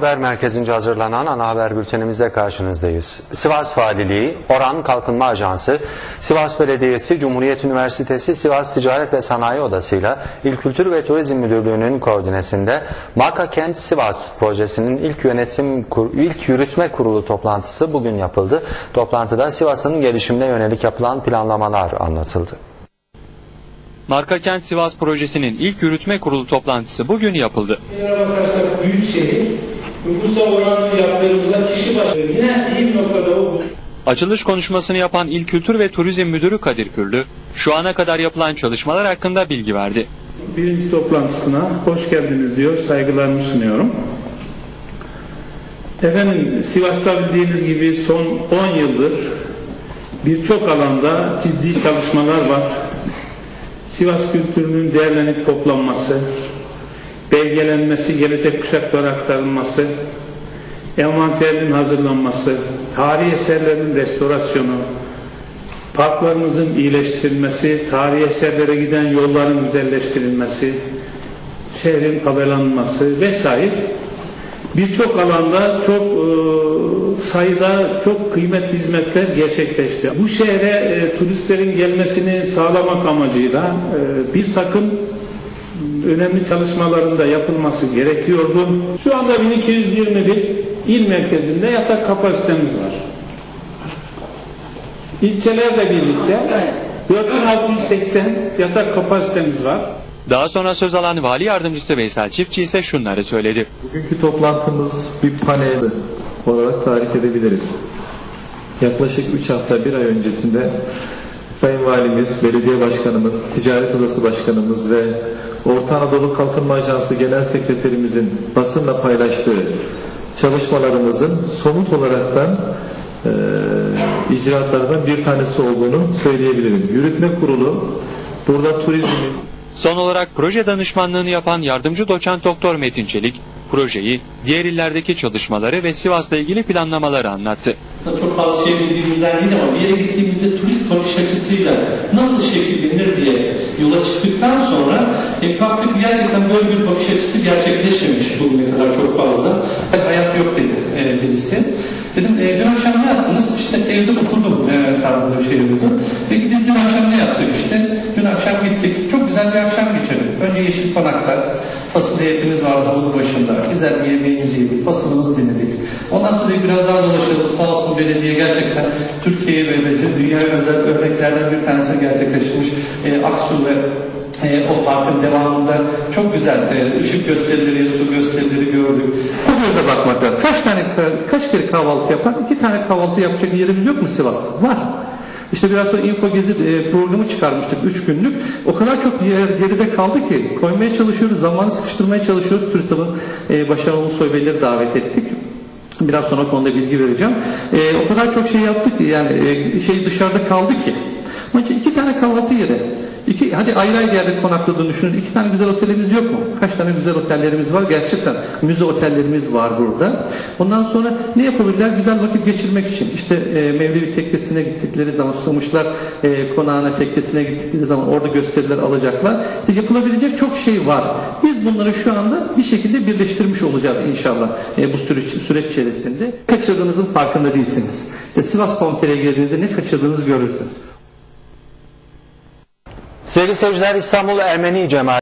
Haber merkezince hazırlanan ana haber bültenimizde karşınızdayız. Sivas Valiliği, Oran Kalkınma Ajansı, Sivas Belediyesi, Cumhuriyet Üniversitesi, Sivas Ticaret ve Sanayi Odası'yla İl Kültür ve Turizm Müdürlüğü'nün koordinesinde Marka Kent Sivas projesinin ilk yönetim kur- ilk yürütme kurulu toplantısı bugün yapıldı. Toplantıda Sivas'ın gelişimine yönelik yapılan planlamalar anlatıldı. Marka Kent Sivas projesinin ilk yürütme kurulu toplantısı bugün yapıldı. Büyük şehir, nüfusa oranını yaptığımızda kişi başı yine bir noktada o Açılış konuşmasını yapan İl Kültür ve Turizm Müdürü Kadir Kürlü, şu ana kadar yapılan çalışmalar hakkında bilgi verdi. birinci toplantısına hoş geldiniz diyor, saygılarımı sunuyorum. Efendim Sivas'ta bildiğiniz gibi son 10 yıldır birçok alanda ciddi çalışmalar var. Sivas kültürünün değerlenip toplanması, belgelenmesi, gelecek kuşaklara aktarılması, envanterin hazırlanması, tarihi eserlerin restorasyonu, parklarımızın iyileştirilmesi, tarihi eserlere giden yolların güzelleştirilmesi, şehrin tabelanması vesaire birçok alanda çok e, sayıda çok kıymetli hizmetler gerçekleşti. Bu şehre e, turistlerin gelmesini sağlamak amacıyla e, bir takım önemli çalışmaların da yapılması gerekiyordu. Şu anda 1221 il merkezinde yatak kapasitemiz var. İlçelerle birlikte 4680 yatak kapasitemiz var. Daha sonra söz alan Vali Yardımcısı Veysel Çiftçi ise şunları söyledi. Bugünkü toplantımız bir panel olarak tarif edebiliriz. Yaklaşık 3 hafta, bir ay öncesinde Sayın Valimiz, Belediye Başkanımız, Ticaret Odası Başkanımız ve Orta Anadolu Kalkınma Ajansı Genel Sekreterimizin basınla paylaştığı çalışmalarımızın somut olaraktan eee icraatlardan bir tanesi olduğunu söyleyebilirim. Yürütme Kurulu burada turizmin Son olarak proje danışmanlığını yapan yardımcı doçent doktor Metin Çelik, projeyi, diğer illerdeki çalışmaları ve Sivas'la ilgili planlamaları anlattı. çok fazla şey bildiğimizden değil ama bir yere gittiğimizde turist bakış açısıyla nasıl şekillenir diye yola çıktıktan sonra e, baktık gerçekten böyle bir bakış açısı gerçekleşmemiş bugüne kadar çok fazla. Hayat yok dedi e, birisi. Dedim e, dün akşam ne yaptınız? İşte evde oturdum e, tarzında bir şey oldu. Peki biz dün akşam ne yaptık işte? Dün akşam gittik. Çok güzel bir akşam geçirdik. Önce Yeşil Konak'ta fasıl heyetimiz vardı havuz başında. Güzel bir yemeğimizi yedik. Fasılımızı dinledik. Ondan sonra biraz daha dolaşalım. Sağ olsun belediye gerçekten Türkiye'ye ve dünyaya özel örneklerden bir tanesi gerçekleşmiş. E, Aksu ve e, o parkın devamında çok güzel e, ışık gösterileri, su gösterileri gördük. O gözle bakmak lazım. Kaç tane kaç kere kahvaltı yapar? İki tane kahvaltı yapacak yerimiz yok mu Sivas'ta? Var. İşte biraz sonra info gezi e, programı çıkarmıştık üç günlük. O kadar çok yer geride kaldı ki koymaya çalışıyoruz, zamanı sıkıştırmaya çalışıyoruz. TÜRSAB'ın e, Başar Ulusoy Beyleri davet ettik. Biraz sonra konuda bilgi vereceğim. E, o kadar çok şey yaptık yani e, şey dışarıda kaldı ki. İçin iki tane kahvaltı yeri. İki, hadi ayrı ayrı yerde konakladığını düşünün. İki tane güzel otelimiz yok mu? Kaç tane güzel otellerimiz var? Gerçekten müze otellerimiz var burada. Ondan sonra ne yapabilirler? Güzel vakit geçirmek için. İşte e, Mevlevi Tekkesi'ne gittikleri zaman, Susamışlar e, konağına, tekkesine gittikleri zaman orada gösteriler alacaklar. İşte yapılabilecek çok şey var. Biz bunları şu anda bir şekilde birleştirmiş olacağız inşallah e, bu süreç, süreç içerisinde. Kaçırdığınızın farkında değilsiniz. İşte Sivas Komite'ye girdiğinizde ne kaçırdığınızı görürsünüz. Sevgili seyirciler İstanbul Ermeni Cemaati